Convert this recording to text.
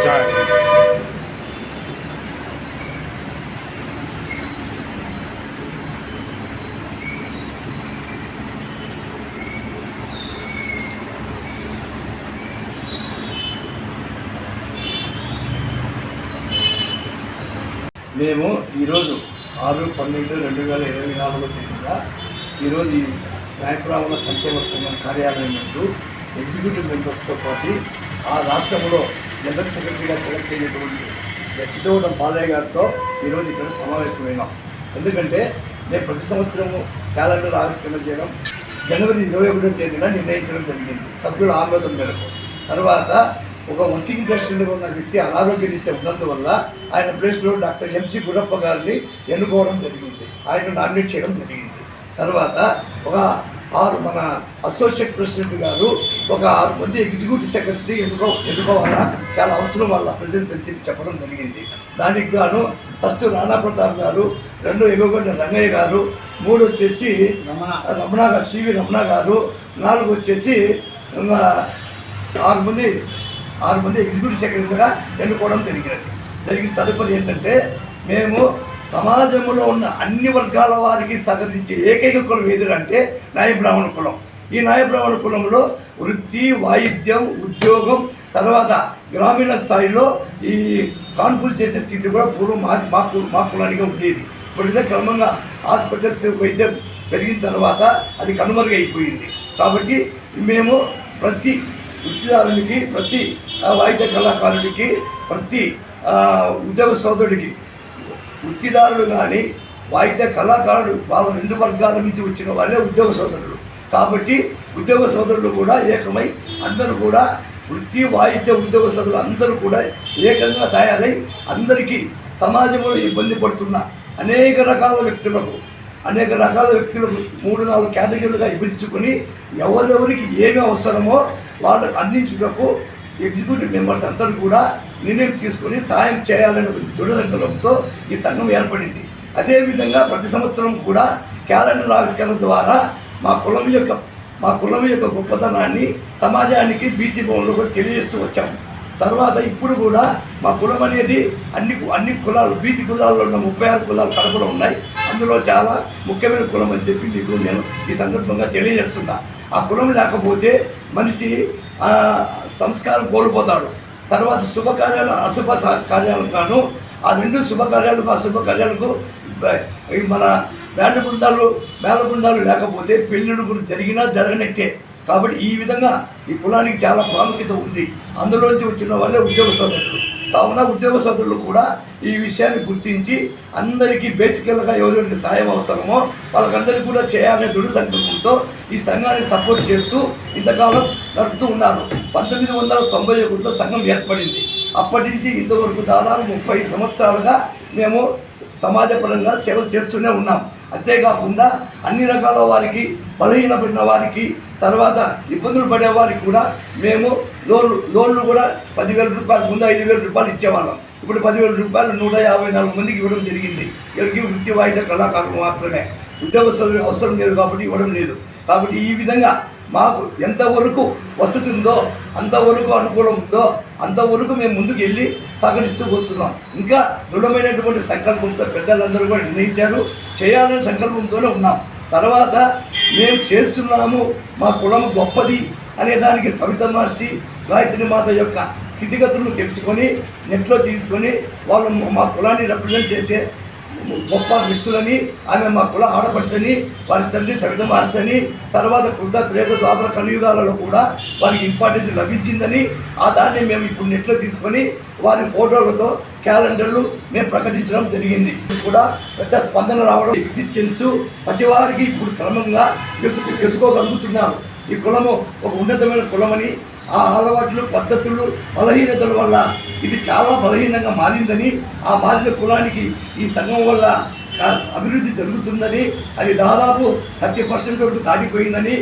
Sir మేము ఈరోజు ఆరు పన్నెండు రెండు వేల ఇరవై నాలుగో తేదీన ఈరోజు ఈ న్యాయప్రామణ సంక్షేమ సంఘం కార్యాలయం నందు ఎగ్జిక్యూటివ్ మెంబర్స్తో పాటు ఆ రాష్ట్రంలో జనరల్ సెక్రటరీగా సెలెక్ట్ అయినటువంటి సిద్ధవడం బాలయ్య గారితో ఈరోజు ఇక్కడ సమావేశమైనాం. ఎందుకంటే నేను ప్రతి సంవత్సరము క్యాలెండర్ ఆవిష్కరణ చేయడం జనవరి ఇరవై ఒకటో తేదీన నిర్ణయించడం జరిగింది. సభ్యుల ఆమోదం మేరకు. తర్వాత ఒక వర్కింగ్ ప్రెసిడెంట్గా ఉన్న వ్యక్తి అనారోగ్య రీత్యా ఉన్నందువల్ల ఆయన ప్లేస్లో డాక్టర్ ఎంసి గురప్ప గారిని ఎన్నుకోవడం జరిగింది. ఆయన నామినేట్ చేయడం జరిగింది. తర్వాత ఒక ఆరు మన అసోసియేట్ ప్రెసిడెంట్ గారు ఒక ఆరు మంది ఎగ్జిక్యూటివ్ సెక్రటరీ ఎన్నుకో ఎన్నుకోవాలా? చాలా అవసరం వాళ్ళ ప్రెసిడెన్స్ అని చెప్పి చెప్పడం జరిగింది. దానికి గాను ఫస్ట్ రాణా ప్రతాప్ గారు రెండు ఎగుగొండ రంగయ్య గారు మూడు వచ్చేసి రమణ. రమణ గారు సివి రమణ గారు నాలుగు వచ్చేసి ఆరు మంది ఆరు మంది ఎగ్జిక్యూటివ్ సెక్రటరీగా ఎన్నుకోవడం జరిగినది. జరిగిన తదుపరి ఏంటంటే మేము సమాజంలో ఉన్న అన్ని వర్గాల వారికి సహకరించే ఏకైక కులం ఏదంటే నాయ బ్రాహ్మణ కులం. ఈ నాయ బ్రాహ్మణ కులంలో వృత్తి వాయిద్యం ఉద్యోగం తర్వాత గ్రామీణ స్థాయిలో ఈ కాన్పులు చేసే స్థితి కూడా పూర్వం మా మా కు- మా ఉండేది. ఇప్పుడైతే క్రమంగా హాస్పిటల్స్ వైద్యం పెరిగిన తర్వాత అది కనుమరుగైపోయింది కాబట్టి మేము ప్రతి వృత్తిదారునికి ప్రతి వాయిద్య కళాకారుడికి ప్రతి ఉద్యోగ సోదరుడికి వృత్తిదారులు కానీ వాయిద్య కళాకారుడు వాళ్ళ రెండు వర్గాల నుంచి వచ్చిన వాళ్ళే ఉద్యోగ సోదరులు. కాబట్టి ఉద్యోగ సోదరులు కూడా ఏకమై అందరూ కూడా వృత్తి వాయిద్య ఉద్యోగ సోదరులు అందరూ కూడా ఏకంగా తయారై అందరికీ సమాజంలో ఇబ్బంది పడుతున్న అనేక రకాల వ్యక్తులకు అనేక రకాల వ్యక్తులకు మూడు నాలుగు కేటగిరీలుగా విభజించుకొని ఎవరెవరికి ఏమి అవసరమో వాళ్ళకు అందించుటకు ఎగ్జిక్యూటివ్ మెంబర్స్ అందరూ కూడా నిర్ణయం తీసుకొని సాయం చేయాలనే దృఢదండంతో ఈ సంఘం ఏర్పడింది. అదేవిధంగా ప్రతి సంవత్సరం కూడా క్యాలెండర్ ఆవిష్కరణ ద్వారా మా కులం యొక్క మా కులం యొక్క గొప్పతనాన్ని సమాజానికి బీసీ భవన్లో కూడా తెలియజేస్తూ వచ్చాము తర్వాత ఇప్పుడు కూడా మా కులం అనేది అన్ని అన్ని కులాలు బీసీ కులాల్లో ఉన్న ముప్పై ఆరు కులాలు కడపలో ఉన్నాయి. అందులో చాలా ముఖ్యమైన కులం అని చెప్పి మీకు నేను ఈ సందర్భంగా తెలియజేస్తున్నా. ఆ కులం లేకపోతే మనిషి సంస్కారం కోల్పోతాడు. తర్వాత శుభకార్యాలు అశుభ స- కార్యాలకు గాను ఆ రెండు శుభకార్యాలకు అశుభ కార్యాలకు మన వేట బృందాలు వేల బృందాలు లేకపోతే పెళ్ళిళ్ళు కూడా జరిగినా జరగనట్టే. కాబట్టి ఈ విధంగా ఈ కులానికి చాలా ప్రాముఖ్యత ఉంది. అందులోంచి వచ్చిన వాళ్ళే ఉద్యోగ సోదరులు. కావున ఉద్యోగ సోదరులు కూడా ఈ విషయాన్ని గుర్తించి అందరికీ బేసికల్గా ఎవరికి సాయం అవసరమో వాళ్ళకందరికీ కూడా చేయాలనే దృఢ సంకల్పంతో ఈ సంఘాన్ని సపోర్ట్ చేస్తూ ఇంతకాలం నడుపుతూ ఉన్నారు. పంతొమ్మిది వందల తొంభై ఒకటిలో సంఘం ఏర్పడింది. అప్పటి నుంచి ఇంతవరకు దాదాపు ముప్పై సంవత్సరాలుగా మేము సమాజపరంగా సేవలు చేస్తూనే ఉన్నాం. అంతేకాకుండా అన్ని రకాల వారికి బలహీనపడిన వారికి తర్వాత ఇబ్బందులు పడే వారికి కూడా మేము లోన్లు లోన్లు కూడా పదివేల రూపాయలు ముందు ఐదు వేల రూపాయలు ఇచ్చేవాళ్ళం. ఇప్పుడు పదివేల రూపాయలు నూట యాభై నాలుగు మందికి ఇవ్వడం జరిగింది. ఎవరికి వృత్తి వాయిద్య కళాకారులు మాత్రమే. ఉద్యోగస్తులు అవసరం లేదు కాబట్టి ఇవ్వడం లేదు. కాబట్టి ఈ విధంగా మాకు ఎంతవరకు వస్తుందో అంతవరకు అనుకూలం ఉందో అంతవరకు మేము ముందుకు వెళ్ళి సహకరిస్తూ పోతున్నాం. ఇంకా దృఢమైనటువంటి సంకల్పంతో పెద్దలందరూ కూడా నిర్ణయించారు. చేయాలనే సంకల్పంతోనే ఉన్నాం. తర్వాత మేము చేస్తున్నాము మా కులం గొప్పది అనే దానికి సవిత మహర్షి గాయత్రి మాత యొక్క స్థితిగతులను తెలుసుకొని నెట్లో తీసుకొని వాళ్ళు మా కులాన్ని రిప్రజెంట్ చేసే గొప్ప వ్యక్తులని ఆమె మా కుల ఆడపడుచని వారి తండ్రి సవిత మార్చని తర్వాత కృత త్రేత ద్వాపర కలియుగాలలో కూడా వారికి ఇంపార్టెన్స్ లభించిందని ఆ దాన్ని మేము ఇప్పుడు నెట్లో తీసుకొని వారి ఫోటోలతో క్యాలెండర్లు మేము ప్రకటించడం జరిగింది. ఇది కూడా పెద్ద స్పందన రావడం ఎగ్జిస్టెన్స్ ప్రతి వారికి ఇప్పుడు క్రమంగా తెలుసు తెలుసుకోగలుగుతున్నారు. ఈ కులము ఒక ఉన్నతమైన కులమని ఆ అలవాట్లు పద్ధతులు బలహీనతల వల్ల ఇది చాలా బలహీనంగా మారిందని ఆ మారిన కులానికి ఈ సంఘం వల్ల అభివృద్ధి జరుగుతుందని అది దాదాపు థర్టీ పర్సెంట్ వరకు దాటిపోయిందని